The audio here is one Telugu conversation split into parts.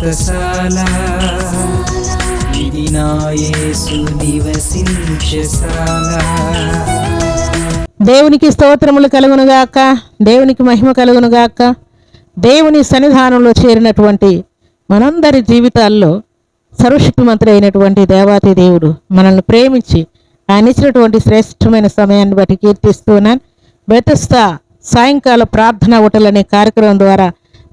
వ్రతశాల ఇది నివసించశాల దేవునికి స్తోత్రములు కలుగునుగాక దేవునికి మహిమ కలుగునుగాక దేవుని సన్నిధానంలో చేరినటువంటి మనందరి జీవితాల్లో సర్వశక్తిమంతుడు అయినటువంటి దేవాతి దేవుడు మనల్ని ప్రేమించి ఆయన ఇచ్చినటువంటి శ్రేష్టమైన సమయాన్ని బట్టి కీర్తిస్తున్నాను బెతస్తా సాయంకాల ప్రార్థన ఓటలనే కార్యక్రమం ద్వారా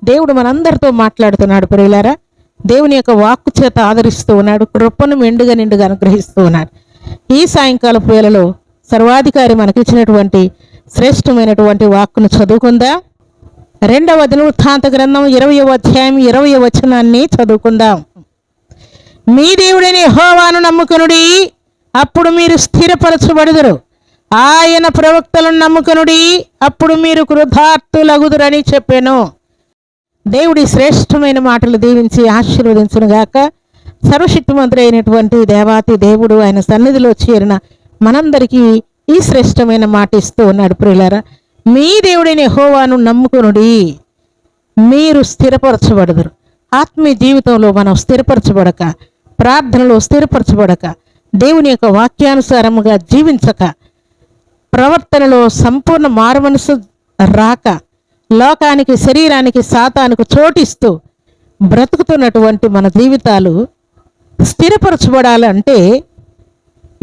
దేవుడు మనందరితో మాట్లాడుతున్నాడు ప్రియులారా. దేవుని యొక్క వాక్కు చేత ఆదరిస్తూ ఉన్నాడు కృపను మెండుగా నిండుగా అనుగ్రహిస్తూ ఉన్నాడు. ఈ సాయంకాల వేళలో సర్వాధికారి మనకిచ్చినటువంటి శ్రేష్టమైనటువంటి వాక్కును చదువుకుందాం. రెండవ దినవృత్తాంత గ్రంథం ఇరవై అధ్యాయం ఇరవై వచనాన్ని చదువుకుందాం. మీ దేవుడైన హోవాను నమ్ముకునుడి అప్పుడు మీరు స్థిరపరచబడుదురు. ఆయన ప్రవక్తలను నమ్ముకునుడి అప్పుడు మీరు కృతార్థులగుదురని చెప్పాను. దేవుడి శ్రేష్టమైన మాటలు దీవించి ఆశీర్వదించునుగాక సర్వశక్తిమంతుడు అయినటువంటి దేవాతి దేవుడు ఆయన సన్నిధిలో చేరిన మనందరికీ ఈ శ్రేష్టమైన మాట ఇస్తూ ఉన్నాడు ప్రియులారా. మీ దేవుడైన హోవాను నమ్ముకునుడి. మీరు స్థిరపరచబడదురు. ఆత్మీయ జీవితంలో మనం స్థిరపరచబడక ప్రార్థనలో స్థిరపరచబడక దేవుని యొక్క వాక్యానుసారముగా జీవించక ప్రవర్తనలో సంపూర్ణ మారుమనసు రాక లోకానికి శరీరానికి సాతానికి చోటిస్తూ బ్రతుకుతున్నటువంటి మన జీవితాలు స్థిరపరచబడాలంటే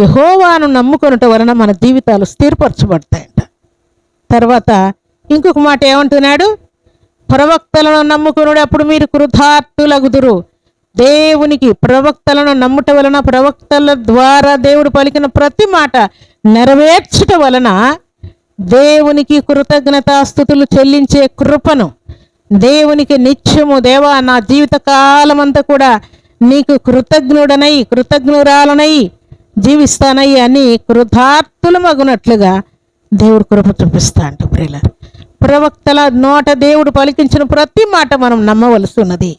యహోవాను నమ్ముకొనటం వలన మన జీవితాలు స్థిరపరచబడతాయంట. తర్వాత ఇంకొక మాట ఏమంటున్నాడు? ప్రవక్తలను నమ్ముకునుడు అప్పుడు మీరు కృతార్థులగుదురు. దేవునికి ప్రవక్తలను నమ్ముట వలన ప్రవక్తల ద్వారా దేవుడు పలికిన ప్రతి మాట నెరవేర్చుట వలన దేవునికి కృతజ్ఞతాస్థుతులు చెల్లించే కృపను దేవునికి నిత్యము దేవా నా జీవిత కాలమంతా కూడా నీకు కృతజ్ఞుడనై కృతజ్ఞురాలనై జీవిస్తానై అని కృతార్థులు మగునట్లుగా దేవుడు కృప చూపిస్తా అంట ప్రియులారు. ప్రవక్తల నోట దేవుడు పలికించిన ప్రతి మాట మనం నమ్మవలసి ఉన్నది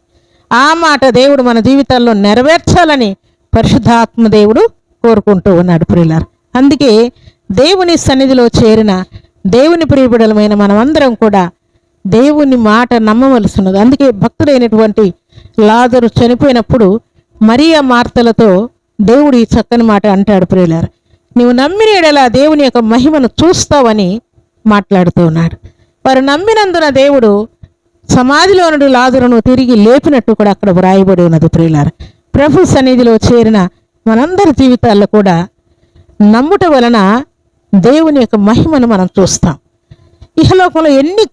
ఆ మాట దేవుడు మన జీవితాల్లో నెరవేర్చాలని పరిశుద్ధాత్మ దేవుడు కోరుకుంటూ ఉన్నాడు ప్రియులారు. అందుకే దేవుని సన్నిధిలో చేరిన దేవుని ప్రియబిడలమైన మనమందరం కూడా దేవుని మాట నమ్మవలసినది. అందుకే భక్తుడైనటువంటి లాజరు చనిపోయినప్పుడు మరియా మార్తలతో దేవుడు ఈ చక్కని మాట అంటాడు ప్రియులారు. నీవు నమ్మిన ఎడలా దేవుని యొక్క మహిమను చూస్తావని మాట్లాడుతూ ఉన్నాడు. వారు నమ్మినందున దేవుడు సమాధిలో నుండి లాజరును తిరిగి లేపినట్టు కూడా అక్కడ వ్రాయబడి ఉన్నది ప్రియులారు. ప్రభు సన్నిధిలో చేరిన మనందరి జీవితాల్లో కూడా నమ్ముట వలన దేవుని యొక్క మహిమను మనం చూస్తాం. ఇహలోకంలో ఎన్ని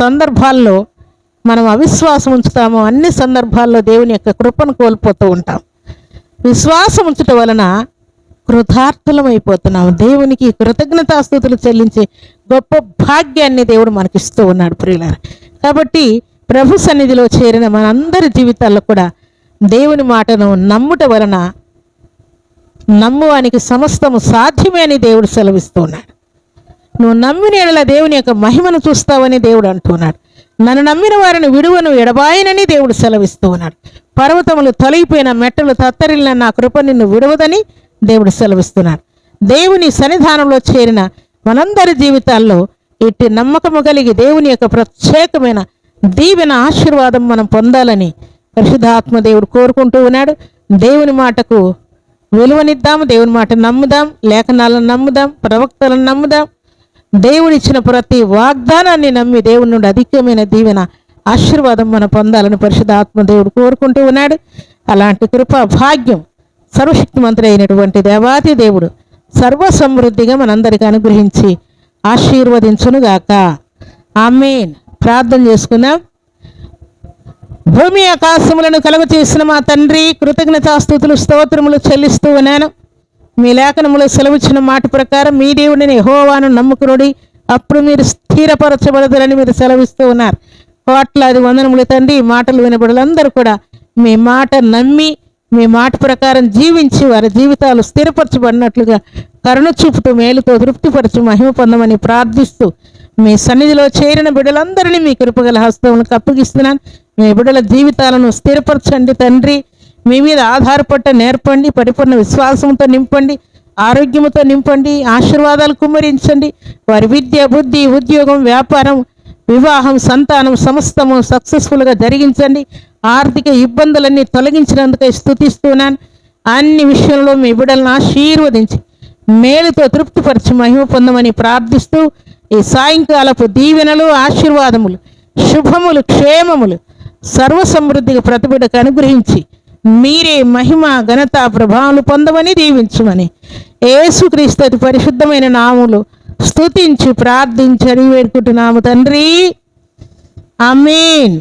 సందర్భాల్లో మనం అవిశ్వాసం ఉంచుతామో అన్ని సందర్భాల్లో దేవుని యొక్క కృపను కోల్పోతూ ఉంటాం. విశ్వాసం ఉంచటం వలన కృతార్థులమైపోతున్నాం. దేవునికి కృతజ్ఞతాస్థుతులు చెల్లించే గొప్ప భాగ్యాన్ని దేవుడు మనకిస్తూ ఉన్నాడు ప్రియులారు. కాబట్టి ప్రభు సన్నిధిలో చేరిన మనందరి జీవితాల్లో కూడా దేవుని మాటను నమ్ముట వలన నమ్మువానికి సమస్తము సాధ్యమే అని దేవుడు సెలవిస్తున్నాడు. నువ్వు నమ్మిన ఎడల దేవుని యొక్క మహిమను చూస్తావని దేవుడు అంటున్నాడు. నన్ను నమ్మిన వారిని విడువను ఎడబాయనని దేవుడు సెలవిస్తూ ఉన్నాడు పర్వతములు తొలగిపోయిన మెట్టలు తత్తరిల్లిన నా కృప నిన్ను విడవదని దేవుడు సెలవిస్తున్నాడు. దేవుని సన్నిధానంలో చేరిన మనందరి జీవితాల్లో ఇట్టి నమ్మకము కలిగి దేవుని యొక్క ప్రత్యేకమైన దీవెన ఆశీర్వాదం మనం పొందాలని పరిశుద్ధాత్మ దేవుడు కోరుకుంటూ ఉన్నాడు. దేవుని మాటకు విలువనిద్దాం దేవుని మాట నమ్ముదాం లేఖనాలను నమ్ముదాం ప్రవక్తలను నమ్ముదాం. దేవుడిచ్చిన ప్రతి వాగ్దానాన్ని నమ్మి దేవుని నుండి అధికమైన దీవెన ఆశీర్వాదం మనం పొందాలని పరిశుద్ధ దేవుడు కోరుకుంటూ ఉన్నాడు. అలాంటి కృప భాగ్యం సర్వశక్తిమంతుడు అయినటువంటి దేవాది దేవుడు సర్వ సమృద్ధిగా మనందరికీ అనుగ్రహించి ఆశీర్వదించునుగాక. ఆమెన్. ప్రార్థన చేసుకుందాం. భూమి ఆకాశములను కలుగ చేసిన మా తండ్రి కృతజ్ఞతాస్థుతులు స్తోత్రములు చెల్లిస్తూ ఉన్నాను. మీ లేఖనములో సెలవిచ్చిన మాట ప్రకారం మీ దేవుడిని హోవాను నమ్ముకునుడి. అప్పుడు మీరు స్థిరపరచబడదురని మీరు సెలవిస్తూ ఉన్నారు. కోట్లాది వందనములు తండ్రి ఈ మాటలు వినబడులందరూ కూడా మీ మాట నమ్మి మీ మాట ప్రకారం జీవించి వారి జీవితాలు స్థిరపరచబడినట్లుగా కరుణ చూపుతూ మేలుతో తృప్తిపరచు మహిమ పొందమని ప్రార్థిస్తూ మీ సన్నిధిలో చేరిన బిడ్డలందరినీ మీ కృపగల హస్తములకు అప్పగిస్తున్నాను. మీ బిడ్డల జీవితాలను స్థిరపరచండి తండ్రి. మీ మీద ఆధారపడ్డ నేర్పండి పరిపూర్ణ విశ్వాసంతో నింపండి ఆరోగ్యంతో నింపండి ఆశీర్వాదాలు కుమ్మరించండి. వారి విద్య బుద్ధి ఉద్యోగం వ్యాపారం వివాహం సంతానం సమస్తము సక్సెస్ఫుల్గా జరిగించండి. ఆర్థిక ఇబ్బందులన్నీ తొలగించినందుకై స్థుతిస్తున్నాను అన్ని విషయంలో మీ బిడ్డలను ఆశీర్వదించి మేలుతో తృప్తిపరిచి మహిమ పొందమని ప్రార్థిస్తూ ఈ సాయంకాలపు దీవెనలు ఆశీర్వాదములు శుభములు క్షేమములు సర్వసమృద్ధికి ప్రతిబిడకు అనుగ్రహించి మీరే మహిమ ఘనత ప్రభావాలు పొందమని దీవించమని. ఏసుక్రీస్తు అతి పరిశుద్ధమైన నాములు స్తుతించి ప్రార్థించి అడిగి వేడుకుంటున్నాము తండ్రి. అమీన్